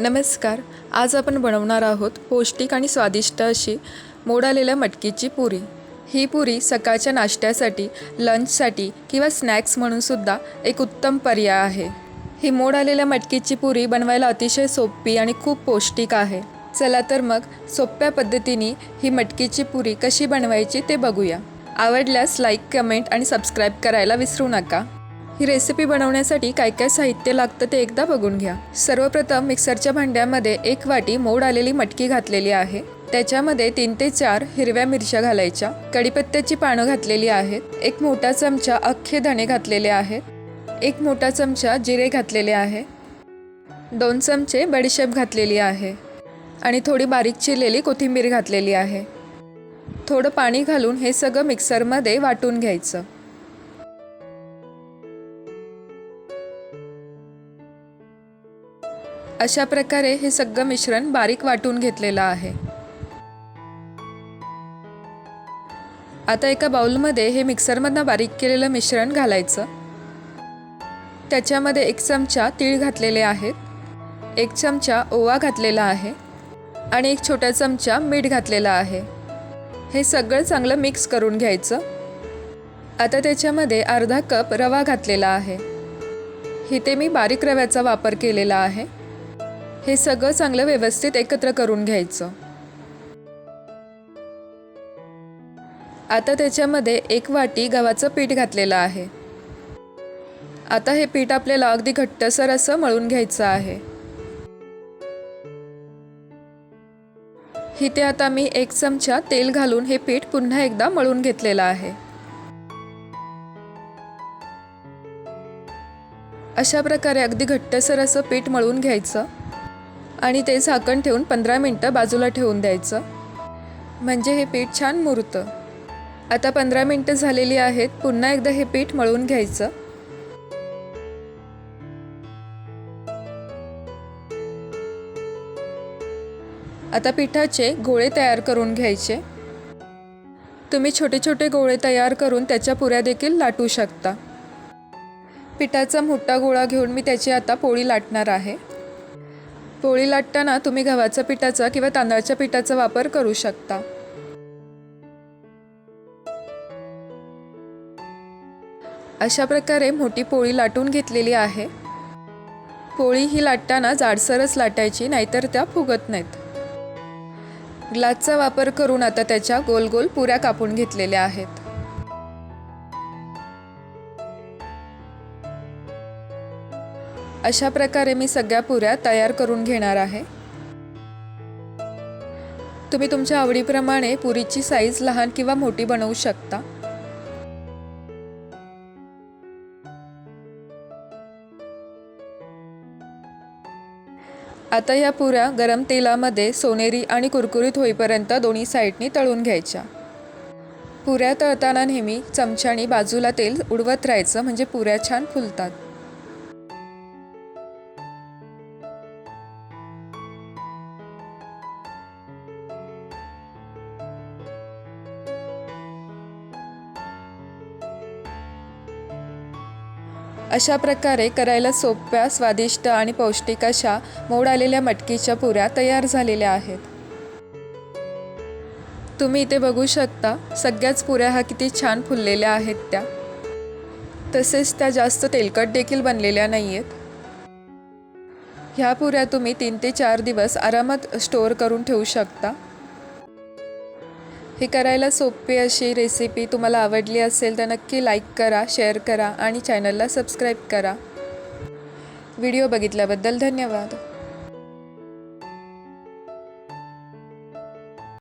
नमस्कार आज आपण बनवणार आहोत पौष्टिक आणि स्वादिष्ट अशी मोडालेल्या मटकीची पुरी. ही पुरी सकाळच्या नाश्त्यासाठी लंचसाठी किंवा स्नॅक्स म्हणूनसुद्धा एक उत्तम पर्याय आहे. ही मोड आलेल्या मटकीची पुरी बनवायला अतिशय सोपी आणि खूप पौष्टिक आहे. चला तर मग सोप्या पद्धतीने ही मटकीची पुरी कशी बनवायची ते बघूया. आवडल्यास लाईक कमेंट आणि सबस्क्राईब करायला विसरू नका. ही रेसिपी बनवण्यासाठी काय काय साहित्य लागतं ते एकदा बघून घ्या. सर्वप्रथम मिक्सरच्या भांड्यामध्ये एक वाटी मोड आलेली मटकी घातलेली आहे. त्याच्यामध्ये तीन ते चार हिरव्या मिरच्या घालायच्या. कडीपत्त्याची पानं घातलेली आहेत. एक मोठा चमचा अख्खे धणे घातलेले आहेत. एक मोठा चमचा जिरे घातलेले आहे. दोन चमचे बडीशेप घातलेली आहे. आणि थोडी बारीक चिरलेली कोथिंबीर घातलेली आहे. थोडं पाणी घालून हे सगळं मिक्सरमध्ये वाटून घ्यायचं. अशा प्रकारे हे सगळं मिश्रण बारीक वाटून घेतलेलं आहे. आता एका बाउलमध्ये हे मिक्सरमधनं बारीक केलेलं मिश्रण घालायचं. त्याच्यामध्ये एक चमचा तीळ घातलेले आहेत. एक चमचा ओवा घातलेला आहे आणि एक छोटा चमचा मीठ घातलेला आहे. हे सगळं चांगलं मिक्स करून घ्यायचं. आता त्याच्यामध्ये अर्धा कप रवा घातलेला आहे. इथे मी बारीक रव्याचा वापर केलेला आहे. हे सगळं चांगलं व्यवस्थित एकत्र करून घ्यायचं. आता त्याच्यामध्ये एक वाटी गव्हाचं पीठ घातलेलं आहे. आता हे पीठ आपल्याला अगदी घट्टसर असं मळून घ्यायचं आहे. इथे आता मी एक चमचा तेल घालून हे पीठ पुन्हा एकदा मळून घेतलेलं आहे. अशा प्रकारे अगदी घट्टसर असं पीठ मळून घ्यायचं. आणि ते झाकण ठेवून पंधरा मिनटं बाजूला ठेवून द्यायचं. म्हणजे हे पीठ छान मुरतं. आता पंधरा मिनटं झालेली आहेत पुन्हा एकदा हे पीठ मळून घ्यायचं. आता पिठाचे गोळे तयार करून घ्यायचे. तुम्ही छोटे छोटे गोळे तयार करून त्याच्या पुऱ्या देखील लाटू शकता. पिठाचा मोठा गोळा घेऊन मी त्याची आता पोळी लाटणार आहे. पोळी लाटताना तुम्ही गव्हाच्या पिठाचा किंवा तांदळाच्या पिठाचा वापर करू शकता. अशा प्रकारे मोठी पोळी लाटून घेतलेली आहे. पोळी ही लाटताना जाडसरच लाटायची नाहीतर त्या फुगत नाहीत. ग्लासचा वापर करून आता त्याच्या गोल गोल पुऱ्या कापून घेतलेल्या आहेत. अशा प्रकारे मी सगळ्या पुऱ्या तयार करून घेणार आहे. तुम्ही तुमच्या आवडीप्रमाणे पुरीची साईज लहान किंवा मोठी बनवू शकता. आता या पुऱ्या गरम तेलामध्ये सोनेरी आणि कुरकुरीत होईपर्यंत दोन्ही साईडनी तळून घ्यायच्या. पुऱ्या तळताना नेहमी चमच्याने बाजूला तेल उडवत राहायचं म्हणजे पुऱ्या छान फुलतात. अशा प्रकारे करायला सोप्या स्वादिष्ट आणि पौष्टिक अशा मोड आलेल्या मटकीच्या पुऱ्या तयार झालेल्या आहेत. तुम्ही इथे बघू शकता सगळ्याच पुऱ्या हा किती छान फुललेल्या आहेत त्या. तसेच त्या जास्त तेलकट देखील बनलेल्या नाही आहेत ह्या पुऱ्या तुम्ही तीन ते चार दिवस आरामात स्टोअर करून ठेवू शकता. ही करायला सोपी अशी रेसिपी तुम्हाला आवडली असेल तर नक्की लाईक करा शेअर करा आणि चॅनलला सबस्क्राईब करा. व्हिडिओ बघितल्याबद्दल धन्यवाद.